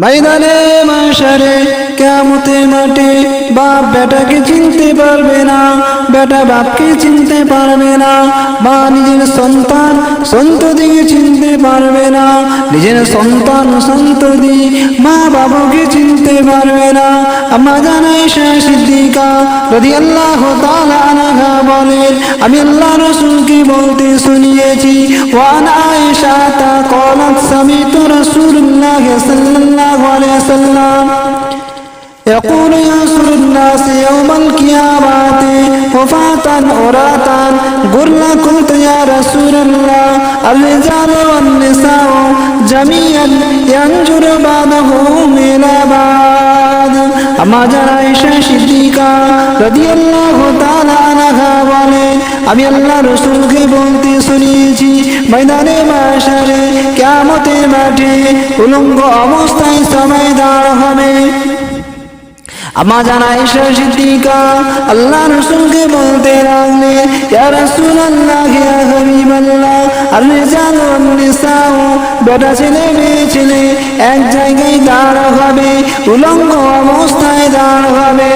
ময়দানে মাসারে কেমতে মাঠে বাপ বেটাকে চিনতে পারবে না, বেটা বাপকে চিনতে পারবে না বা নিজের সন্তান সন্ততিকে চিনতে পারবে না, নিজের সন্তান সন্ততি মা বাবাকে চিনতে পারবে না। আমরা জানাই শাহ সিদ্দিকা যদি আল্লাহ তালা বলেন, আমি আল্লাহ রসুলকে বলতে শুনিয়েছি ওয়ান আয়েশা তা কলাত সামিত রসুল্লাহ সাল্লাল্লাহু الله عليه وسلم يقول ينصر الناس يوم القيامة حفاة عراة غرلا قلت يا رسول الله الرجال والنساء جميعا ينجر بعضهم إلى মাজার আয়েশা সিদ্দিকা রাদিয়াল্লাহু তাআলা আনহা আমি আল্লাহ রসুলকে বলতে শুনিয়েছি ময়দানে মাসারে কেমতের মাঠে উলঙ্গ অবস্থায় সময় দাঁড় হবে। আমা জানা ঈশ্বর সিদ্দিকা আল্লাহ রসুলকে বলতে লাগলে ইয়ারা সুনাল্লাহ বল্লাহ ছেলে, মেয়ে ছেলে, এক জায়গায় দাঁড় হবে, উলঙ্গ অবস্থায় দাঁড় হবে।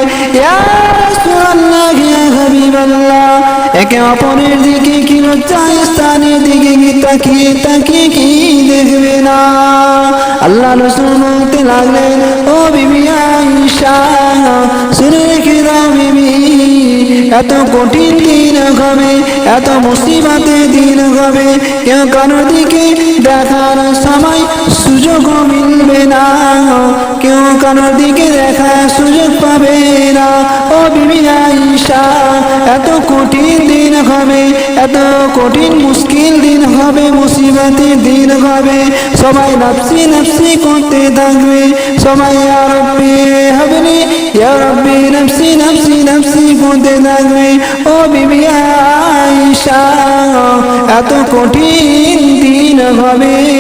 একে অপরের দিকে কি লজ্জায় স্থানের দিকে কি তাকিয়ে তাকিয়ে কি দেখবে না? আল্লাহ রসুল বলতে লাগলেন, ও বিবি আয়েশা, শুনে রেখে দাও বিবি, এত কঠিন দিন হবে, এত মুসিবাতের দিন কেউ কারোর দিকে দেখার সময় সুযোগ মিলবে না। কেউ কারোর দিকে দেখার সুযোগ পাবে না। ও বিবি আয়েশা, এত কঠিন দিন হবে, এত কঠিন মুশকিল দিন হবে, মুসিবতের দিন হবে। সবাই নফসি নাপসি করতে থাকবে, সবাই ইয়া হবে নফসি নফসি নফসি করতে থাকবে। ও বিবি আয়েশা এত কঠিন দিন হবে।